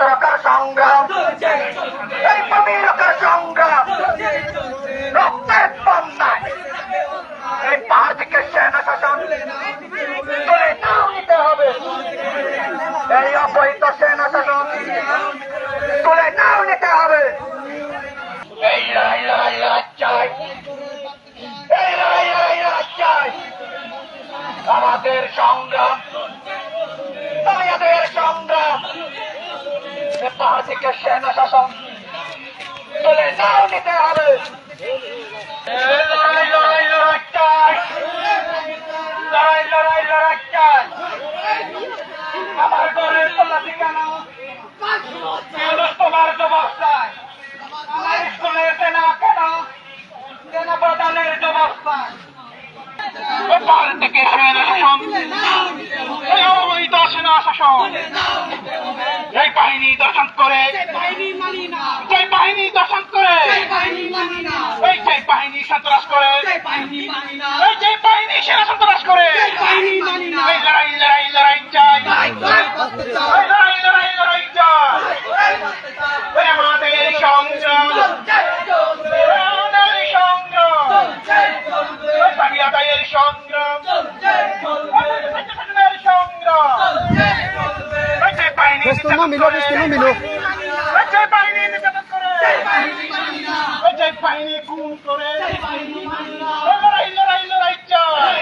রক্ষার সংগ্রাম। এই ভূমি সংগ্রাম। রক্তের এই পাহাড় থেকে সেনা শাসন নিতে হবে। এই অবৈধ সেনা শাসন নিতে হবে। এই এই আমাদের সংগ্রাম থেকে সেনা শাসন তুলে নাও নিতে হবে। লড়াই লড়াই লড়াই ঘরের তল্লাশি কেন কেন তোমার জবাব চাই। আমার স্কুলে এসে না কেন থেকে সেনা সেনা শাসন। এই বাহিনী দর্শন করে। সেই বাহিনী দর্শন করে। এই যে বাহিনী সন্ত্রাস করে। এই যে বাহিনী সেনা সন্ত্রাস করে। এই লড়াই লড়াই লড়াই চাই। লড়াই লড়াই লড়াই চাই। আমাদের সংগ্রাম। আমাদের সংগ্রাম। এই সংগ্রাম এই স্বাধীনতার সংগ্রাম এই যে মিলো mo, Milo, gusto mo, Milo. এই যে বাহিনী নির্যাতন করে এই যে বাহিনী খুন করে এই লড়াই লড়াই লড়াই চাই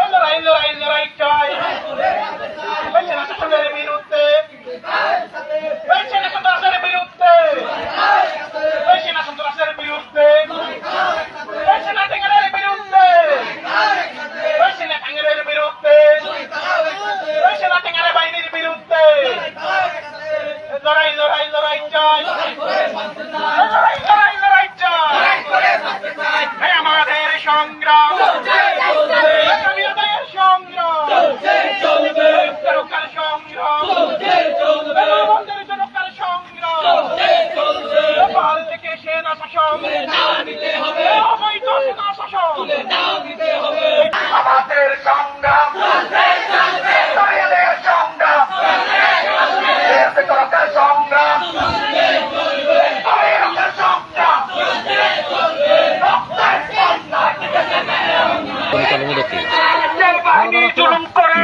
এই লড়াই লড়াই লড়াই চাই এই সেনা শাসনের বিরুদ্ধে এই সেনা সন্ত্রাসের বিরুদ্ধে এই সেনা সন্ত্রাসের বিরুদ্ধে এই সেনা টেঙ্গারের বিরুদ্ধে এই সেনা টেঙ্গারের বিরুদ্ধে এই সেনা টেঙ্গারে বাহিনীর বিরুদ্ধে লড়াই লড়াই লড়াই চাই লড়াই লড়াই লড়াই চাই এই আমাদের সংগ্রাম এই স্বাধীনতার সংগ্রাম জনকার সংগ্রাম আমাদের জনকার সংগ্রাম পাহাড় থেকে সেনা শাসন অবৈধ সেনা শাসন আমাদের সংগ্রাম আমাদের সংগ্রাম দেশ জনকার সংগ্রাম আমাদের সংগ্রাম রক্তের বন্যায় যে বাহিনী জুলুম করে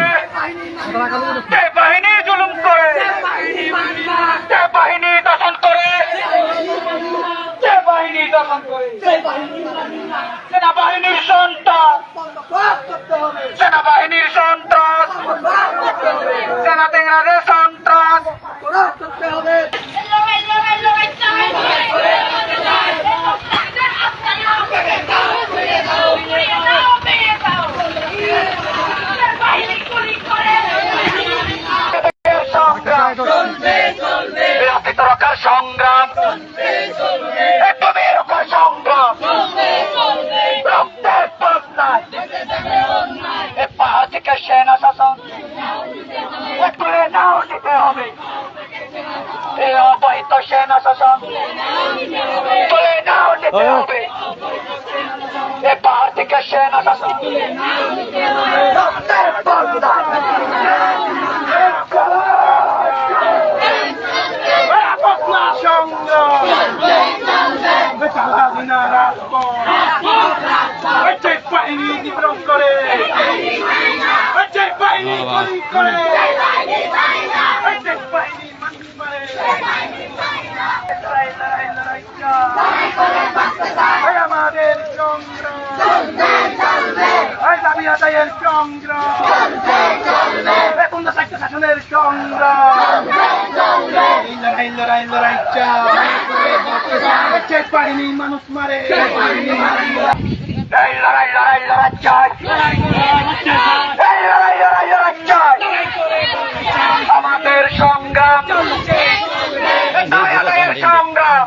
যে বাহিনী জুলুম করে যে বাহিনী দর্শন করে যে বাহিনী দর্শন করে সেনাবাহিনীর সন্তান সেনাবাহিনীর সন্ত্রাস। সেনা টেঙ্গারের সন্ত্রাস। লড়াই লড়াই লড়াই সেনা শাসন। তুলে নাও নিতে হবে। এ অবৈধ সেনা শাসন। তুলে নাও নিতে হবে এ পাহাড় থেকে সেনা শাসন রক্তের বন্যায় আপনার সংগ্রাম স্বাধীনা রাজপথ হচ্ছে বাহিনী বিদ্রোহ করে হচ্ছে বাহিনী গুলি করে হচ্ছে বাহিনী মানুষ মারে লড়াই লড়াই লড়াই চাই এই আমাদের সংগ্রাম এই দাবি আদায়ের সংগ্রাম পুণ্য সাহিত্য শাসনের সংগ্রাম লড়াই লড়াই লড়াই চাই বাহিনী মানুষ মারে লড়াই লড়াই লড়াই চাই এই লড়াই লড়াই লড়াই চাই আমাদের সংগ্রাম দাবি আদায়ের সংগ্রাম